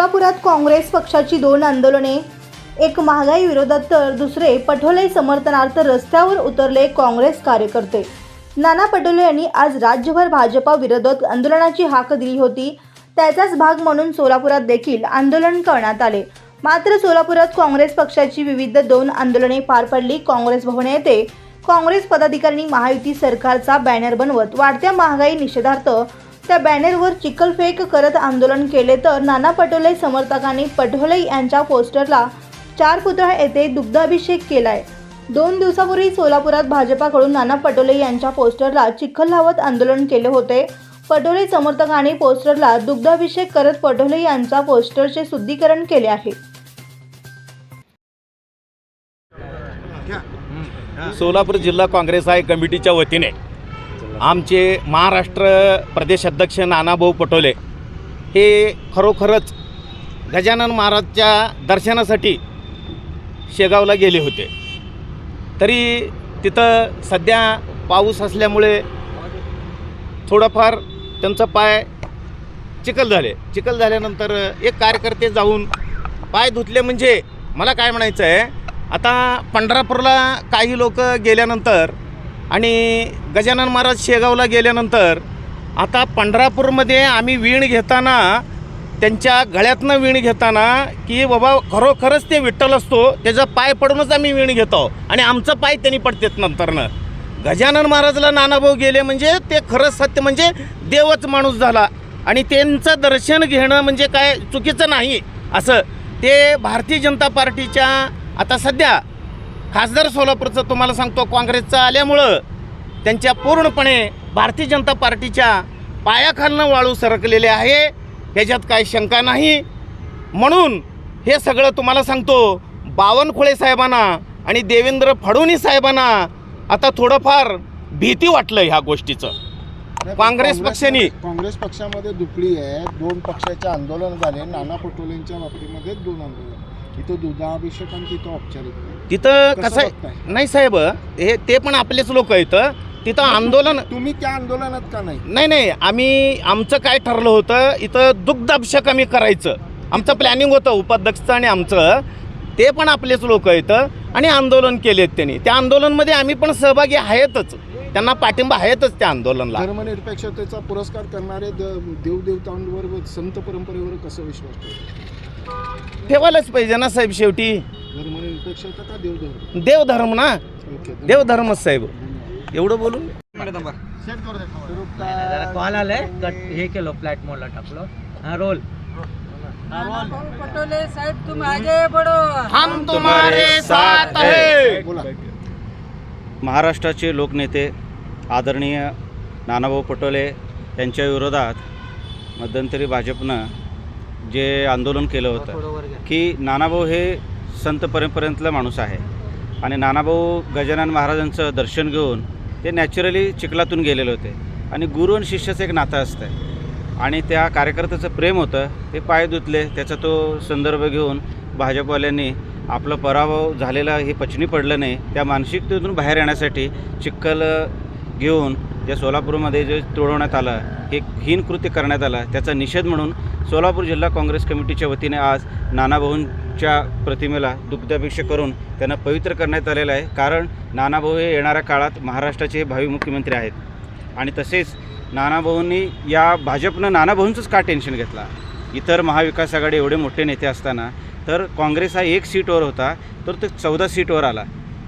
सोलापुरात काँग्रेस पक्षाची दोन आंदोलने एक महागाई विरोधात तर दुसरे पटोले समर्थनार्थ रस्त्यावर उतरले काँग्रेस कार्यकर्ते. नाना पटोले यांनी आज राज्यभर भाजपा विरोधात आंदोलनाची हाक दिली होती. त्याचाच भाग म्हणून सोलापुरात देखील आंदोलन करण्यात आले. मात्र सोलापुरात काँग्रेस पक्षाची विविध दोन आंदोलने पार पडली. काँग्रेस भवन येथे काँग्रेस पदाधिकाऱ्यांनी महायुती सरकारचा बॅनर बनवत वाढत्या महागाई निषेधार्थ त्या बॅनरवर चिखलफेक करत आंदोलन केले तर नाना पटोले समर्थकांनी पटोले यांच्या पोस्टरला चार पुतळा येथे दुग्धाभिषेक केलाय. दोन दिवसापूर्वी सोलापुरात भाजपाकडून नाना पटोले यांच्या पोस्टरला चिखल लावत आंदोलन केले होते. पटोले समर्थकांनी पोस्टरला दुग्धाभिषेक करत पटोले यांच्या पोस्टरचे शुद्धीकरण केले आहे. सोलापूर जिल्हा काँग्रेस आहे कमिटीच्या वतीने. आमचे महाराष्ट्र प्रदेश अध्यक्ष नानाभाऊ पटोले हे खरोखरच गजानन महाराजच्या दर्शनासाठी शेगावला गेले होते. तरी तिथं सध्या पाऊस असल्यामुळे थोडंफार त्यांचं पाय चिखल झाले. चिखल झाल्यानंतर एक कार्यकर्ते जाऊन पाय धुतले म्हणजे मला काय म्हणायचं आहे आता पंढरपूरला काही लोक गेल्यानंतर आणि गजानन महाराज शेगावला गेल्यानंतर आता पंढरापूरमध्ये आम्ही वीण घेताना त्यांच्या गळ्यातनं वीण घेताना की बाबा खरोखरच ते विठ्ठल असतो त्याचा पाय पडूनच आम्ही वीण घेतो आणि आमचं पाय त्यांनी पडतेत नंतरनं. गजानन महाराजला नानाभाऊ गेले म्हणजे ते खरंच सत्य म्हणजे देवच माणूस झाला आणि त्यांचं दर्शन घेणं म्हणजे काय चुकीचं नाही. असं ते भारतीय जनता पार्टीच्या आता सध्या खासदार सोलापूरचं तुम्हाला सांगतो काँग्रेसचं आल्यामुळं त्यांच्या पूर्णपणे भारतीय जनता पार्टीच्या पायाखालनं वाळू सरकलेले आहे. ह्याच्यात काही शंका नाही. म्हणून हे सगळं तुम्हाला सांगतो बावनकुळे साहेबांना आणि देवेंद्र फडणवीस साहेबांना आता थोडंफार भीती वाटलं ह्या गोष्टीचं. काँग्रेस- पक्षाने- काँग्रेस पक्षामध्ये दुपडी आहे. दोन पक्षाचे आंदोलन झाले. नाना पटोलेंच्या बाबतीमध्ये दोन आंदोलन. इथं दुधाभिषेक आणि तिथं औपचारिक. तिथं कसं आहे? नाही. साहेब हे ते पण आपलेच लोक आहेत. तिथं आंदोलन तुम्ही त्या आंदोलनात का नाही? नाही नाही. आम्ही आमचं काय ठरलं होतं इथं दुग्ध अभिषेक आम्ही करायचं. आमचं प्लॅनिंग होतं उपाध्यक्षचं आणि आमचं. ते पण आपलेच लोक आहेत आणि आंदोलन केलेत त्यांनी. त्या आंदोलनमध्ये आम्ही पण सहभागी आहेतच. त्यांना पाठिंबा आहेतच त्या आंदोलनला. धर्मनिरपेक्षतेचा पुरस्कार करणारे द- देवदेवतांवर व संत परंपरेवर कसं विश्वास ठेवतो? ठेवायलाच पाहिजे ना साहेब शेवटी. देवधर्म. ना? देवधर्मच साहेब. एवढं बोलून? जरा कॉल आलाय. हे केलं फ्लॅट मोडला टाकलो. हा रोल पटोले साहेब तुम आगे बढ़ो. हम तुम्हारे साथ है. बोला. महाराष्ट्राचे लोकनेते आदरणीय नानाभाऊ पटोले यांच्या विरोधात मध्यंतरी भाजपनं जे आंदोलन केलं होतं की नानाभाऊ हे संत परंपरेतला माणूस आहे. आणि नानाभाऊ गजानन महाराजांचं दर्शन घेऊन ते नॅचरली चिखलातून गेलेले होते. आणि गुरु आणि शिष्याचं एक नातं असतं आणि त्या कार्यकर्त्याचं प्रेम होतं. ते पाय धुतले. त्याचा तो संदर्भ घेऊन भाजपवाल्यांनी आपलं पराभव झालेला हे पचनी पडलं नाही. त्या मानसिकतेतून बाहेर येण्यासाठी चिखल घेऊन जे सोलापूरमध्ये जे तोडवण्यात आलं हे हीन कृत्य करण्यात आलं त्याचा निषेध म्हणून सोलापूर जिल्हा काँग्रेस कमिटीच्या वतीने आज च्या प्रतिमेला दुग्धाभिषेक करून त्यांना पवित्र करण्यात आलेलं आहे. कारण नानाभाऊ हे येणाऱ्या काळात महाराष्ट्राचे भावी मुख्यमंत्री आहेत. आणि तसेच नानाभाऊंनी या भाजपनं नानाभाऊंचंच का टेन्शन घेतला? इतर महाविकास आघाडी एवढे मोठे नेते असताना तर काँग्रेस हा एक सीटवर होता तर तो चौदा सीटवर आला.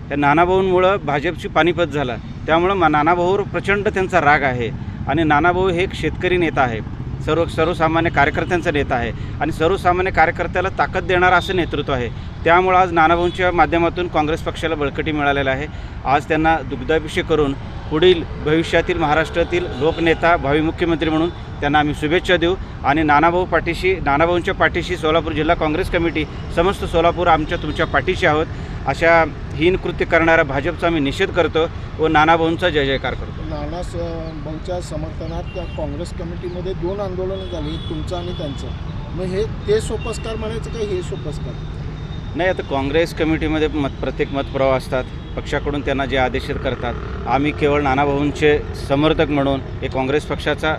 त्या नानाभाऊंमुळं भाजपची पानिपत झाला. त्यामुळं मा नानाभाऊवर प्रचंड त्यांचा राग आहे. आणि नानाभाऊ हे एक शेतकरी नेता आहे सर्व सर्वसामान्य कार्यकर्त्यांचा नेता आहे आणि सर्वसामान्य कार्यकर्त्याला ताकद देणारं असं नेतृत्व आहे. त्यामुळं आज नानाभाऊंच्या माध्यमातून काँग्रेस पक्षाला बळकटी मिळालेलं आहे. आज त्यांना दुग्धाभिषेक करून पुढील भविष्यातील महाराष्ट्रातील लोकनेता भावी मुख्यमंत्री म्हणून त्यांना आम्ही शुभेच्छा देऊ आणि नानाभाऊ पाठीशी नानाभाऊंच्या पाठीशी सोलापूर जिल्हा काँग्रेस कमिटी समस्त सोलापूर आमच्या तुमच्या पाठीशी आहोत. अशा हीन कृत्य करणाऱ्या भाजपचा आम्ही निषेध करतो व नानाभाऊंचा जय जयकार करतो. नाना भाऊच्या समर्थनात त्या काँग्रेस कमिटीमध्ये दोन आंदोलनं झाली तुमचं आणि त्यांचं. मग हे ते सोपस्कार म्हणायचं का हे सोपस्कार? नाही आता काँग्रेस कमिटीमध्ये मत प्रत्येक मतप्रवाह असतात. पक्षाकडून त्यांना जे आदेशित करतात. आम्ही केवळ नानाभाऊंचे समर्थक म्हणून हे काँग्रेस पक्षाचा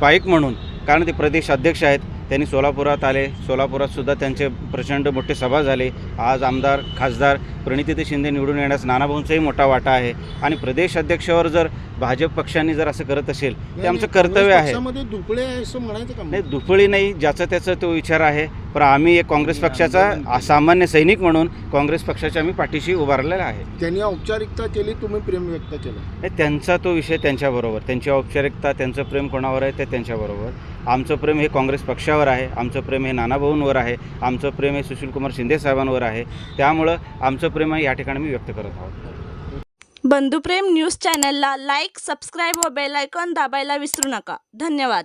पाईक म्हणून कारण ते प्रदेश अध्यक्ष आहेत. त्यांनी सोलापुरात आले. सोलापुरात सुद्धा त्यांचे प्रचंड मोठे सभा झाले. आज आमदार खासदार प्रणितीते शिंदे निवडून येण्यास नानाभाऊंचाही मोठा वाटा आहे. आणि प्रदेश अध्यक्षावर जर भाजप पक्षांनी जर असं करत असेल ते आमचं कर्तव्य आहे. दुपळे आहे असं म्हणायचं का नाही दुफळी नाही ज्याचा त्याचा तो विचार आहे. पण आम्ही एक काँग्रेस पक्षाचा सामान्य सैनिक म्हणून काँग्रेस पक्षाच्या आम्ही पाठीशी उभारलेला आहे. त्यांनी औपचारिकता केली तुम्ही प्रेम व्यक्त केलं. नाही त्यांचा तो विषय त्यांच्याबरोबर. त्यांची औपचारिकता त्यांचं प्रेम कोणावर आहे ते त्यांच्याबरोबर. आमचं प्रेम हे काँग्रेस पक्षावर आहे. आमचं प्रेम हे नानाभाऊंवर आहे. आमचं प्रेम हे सुशीलकुमार शिंदे साहेबांवर आहे. त्यामुळं आमचं प्रेम या ठिकाणी मी व्यक्त करत आहोत. बंधुप्रेम न्यूज चॅनलला लाईक सबस्क्राईब व बेलायकॉन दाबायला विसरू नका. धन्यवाद.